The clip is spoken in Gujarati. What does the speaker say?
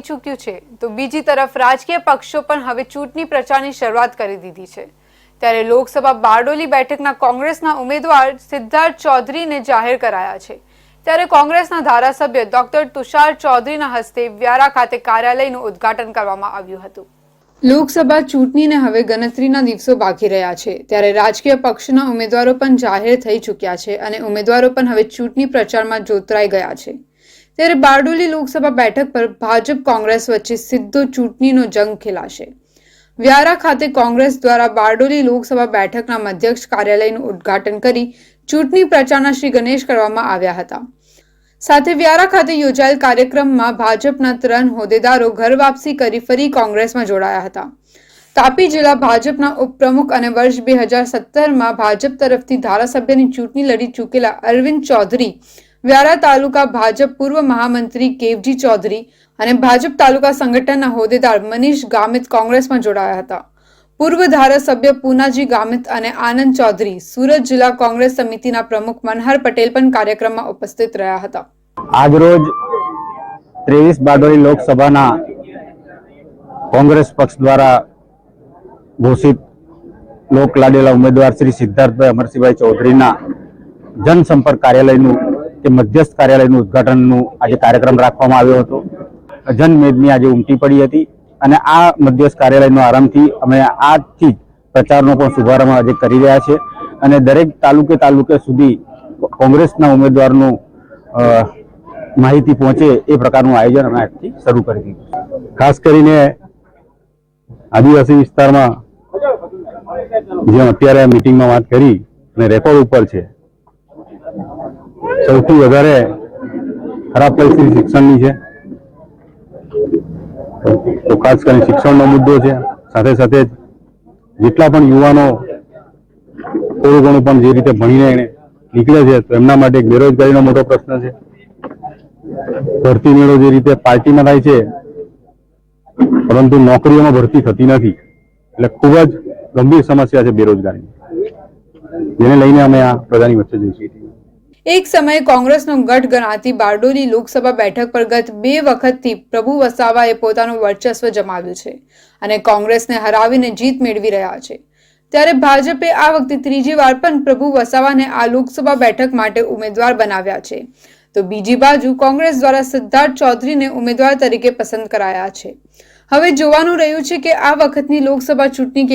ચૂક્યું છે. તો બીજી તરફ રાજકીય પક્ષો પણ હવે ચૂંટણી પ્રચારની શરૂઆત કરી દીધી છે. ત્યારે લોકસભા બારડોલી બેઠકના કોંગ્રેસના ઉમેદવાર સિદ્ધાર્થ ચૌધરીને જાહેર કરાયા છે. ત્યારે કોંગ્રેસના ધારાસભ્ય ડોક્ટર તુષાર ચૌધરીના હસ્તે વ્યારા ખાતે કાર્યાલયનું ઉદ્ઘાટન કરવામાં આવ્યું હતું. લોકસભા ચૂંટણીને હવે ગણતરીના દિવસો બાકી રહ્યા છે. ત્યારે રાજકીય પક્ષના ઉમેદવારો પણ જાહેર થઈ ચૂક્યા છે અને ઉમેદવારો પણ હવે ચૂંટણી પ્રચારમાં જોતરાઈ ગયા છે. ત્યારે બારડોલી લોકસભા બેઠક પર ભાજપ કોંગ્રેસ વચ્ચે સીધો ચૂંટણીનો જંગ ખેલાશે. વ્યારા ખાતે કોંગ્રેસ દ્વારા બારડોલી લોકસભા બેઠકના મધ્યક્ષ કાર્યાલયનું ઉદ્ઘાટન કરી ચૂંટણી પ્રચારના શ્રી ગણેશ કરવામાં આવ્યા હતા. સાથે વ્યારા ખાતે યોજાયેલ કાર્યક્રમમાં ભાજપના ત્રણ હોદ્દેદારો ઘર વાપસી કરી ફરી કોંગ્રેસમાં જોડાયા હતા. તાપી જિલ્લા ભાજપના ઉપપ્રમુખ અને વર્ષ બે હજાર સત્તરમાં ભાજપ તરફથી ધારાસભ્યની ચૂંટણી લડી ચૂકેલા અરવિંદ ચૌધરી વ્યારા તાલુકા ભાજપ પૂર્વ મહામંત્રી કેવજી ચૌધરી અને ભાજપ તાલુકા સંગઠનના હોદ્દેદાર મનીષ ગામિત કોંગ્રેસમાં જોડાયા હતા. પૂર્વ ધારાસભ્ય પૂનાજી ગામિત અને આનંદ ચૌધરી સુરત જિલ્લા કોંગ્રેસ સમિતિના પ્રમુખ મનહર પટેલ પણ કાર્યક્રમમાં ઉપસ્થિત રહ્યા હતા. આજરોજ ત્રેવીસ બારડોલી લોકસભાના કોંગ્રેસ પક્ષ દ્વારા ઘોષિત લોક લાડેલા ઉમેદવાર શ્રી સિદ્ધાર્થભાઈ અમરસિંહભાઈ ચૌધરીના જનસંપર્ક કાર્યાલયનું કે મધ્યસ્થ કાર્યાલયનું ઉદ્ઘાટનનું આજે કાર્યક્રમ રાખવામાં આવ્યો હતો. જનમેદની આજે ઉમટી પડી હતી અને આ મધ્યસ્થ કાર્યાલયનો આરંભથી અમે આજથી જ પ્રચારનો પણ શુભારંભ આજે કરી રહ્યા છે અને દરેક તાલુકે તાલુકે સુધી કોંગ્રેસના ઉમેદવારનું માહિતી પહોંચે એ પ્રકારનું આયોજન અમે આજથી શરૂ કરી દીધું ખાસ કરીને આદિવાસી વિસ્તારમાં જેમ અત્યારે મિટિંગમાં વાત કરી અને રેકોર્ડ ઉપર છે સૌથી વધારે ખરાબ પરિસ્થિતિ શિક્ષણની છે. તો ખાસ કરીને શિક્ષણનો મુદ્દો છે. સાથે સાથે જેટલા પણ યુવાનો થોડું ઘણું પણ જે રીતે ભણીને એને નીકળે છે, તો એમના માટે એક બેરોજગારીનો મોટો પ્રશ્ન છે. ભરતી મેળો જે રીતે પાર્ટીમાં થાય છે, પરંતુ નોકરીઓમાં ભરતી થતી નથી, એટલે ખૂબ જ ગંભીર સમસ્યા છે બેરોજગારી જેને લઈને અમે આ પ્રજાની વચ્ચે જઈશું એક સમયે કોંગ્રેસનો ગઢ ગણાતી બારડોલી લોકસભા બેઠક પર ગત બે વખતથી પ્રભુ વસાવાએ પોતાનું વર્ચસ્વ જમાવ્યું છે અને કોંગ્રેસને હરાવીને જીત મેળવી રહ્યા છે. ત્યારે ભાજપે આ વખતે ત્રીજી વાર પણ પ્રભુ વસાવાને આ લોકસભા બેઠક માટે ઉમેદવાર બનાવ્યા છે. તો બીજી બાજુ કોંગ્રેસ દ્વારા સિદ્ધાર્થ ચૌધરીને ઉમેદવાર તરીકે પસંદ કરાયા છે. હવે જોવાનું રહ્યું છે કે આ વખતની લોકસભા ચૂંટણી